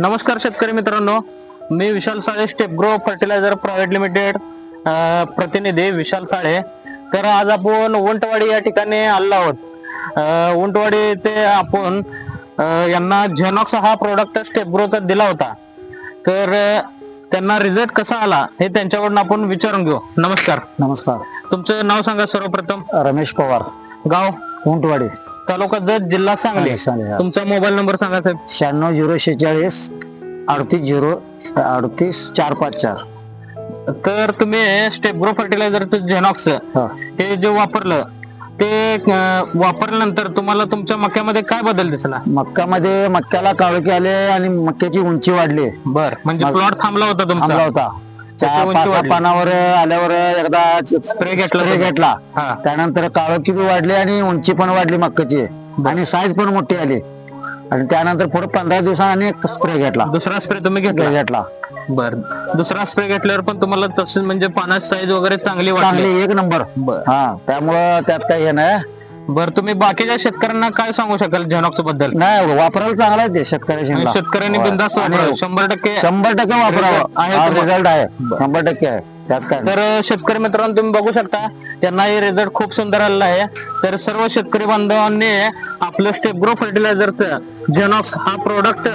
नमस्कार शेतकरी मित्रांनो मी Vishal Sale Step Grow fertiliser private limited प्रतिनिधी विशाल साळे. तर आज आपण उंटवाडी या ठिकाणी आलो आहोत. उंटवाडी ते आपण यांना झेनॉक्स हा प्रोडक्ट स्टेप ग्रोचा दिला होता. तर त्यांना रिझल्ट कसा आला हे त्यांच्याकडून आपण विचारून घेऊ. नमस्कार. नमस्कार. तुमचं नाव सांगा सर्वप्रथम. रमेश पवार. गाव? उंटवाडी. तालुका जत जिल्हा सांगली सांगली. तुमचा मोबाईल नंबर सांगा साहेब. शहाण्णव झिरो शेहेचाळीस अडतीस झिरो अडतीस चार पाच चार. तर तुम्ही स्टेप ग्रो फर्टिलायझरचं झेनॉक्स हा. हे जे वापरलं ते अं, वापरल्यानंतर तुम्हाला तुमच्या मक्यामध्ये काय बदल दिसला? मक्कामध्ये मक्याला काळोखी आले आणि मक्याची उंची वाढली. बर म्हणजे मग- प्लॉट थांबला होता थांबला तुमचा होता. उंची पाच वाढली. पानावर आल्यावर एकदा स्प्रे घेतला स्प्रे. घेतला. हा. त्यानंतर काळोखी बी वाढली आणि उंची पण वाढली मक्काची. आणि साईज पण मोठी आली. आणि त्यानंतर पुढे पंधरा दिवसांनी स्प्रे घेतला. दुसरा स्प्रे तुम्ही घेतला. घेतला. बर. दुसरा स्प्रे घेतल्यावर पण तुम्हाला तसं म्हणजे पानाची साईज वगैरे चांगली वाटली. चांगली एक नंबर बर. हा त्यामुळं त्यात काही हे नाही. बर तुम्ही बाकीच्या शेतकऱ्यांना काय सांगू शकाल झेनॉक्सबद्दल? नाही वापरायला चांगला आहे ते शेतकऱ्याच्या शेतकऱ्यांनी बिंदास शंभर टक्के शंभर टक्के वापरावं. हा? रिझल्ट आहे. शंभर टक्के आहे. तर शेतकरी मित्रांनो तुम्ही बघू शकता त्यांना हे रिझल्ट खूप सुंदर आलेला आहे. तर सर्व शेतकरी बांधवांनी आपलं स्टेप ग्रो फर्टिलायझरचं जेनॉक्स हा प्रोडक्ट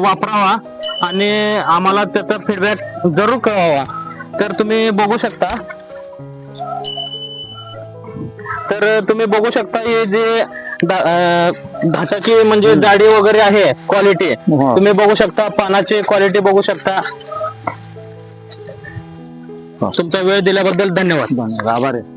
वापरावा आणि आम्हाला त्याचा फीडबॅक जरूर कळवावा. तर तुम्ही बघू शकता तर तुम्ही बघू शकता हे जे भाताची म्हणजे जाडी वगैरे आहे क्वालिटी हो. तुम्ही बघू शकता पानाची क्वालिटी बघू शकता. तुमचा वेळ दिल्याबद्दल धन्यवाद. धन्यवाद. आभार आहे.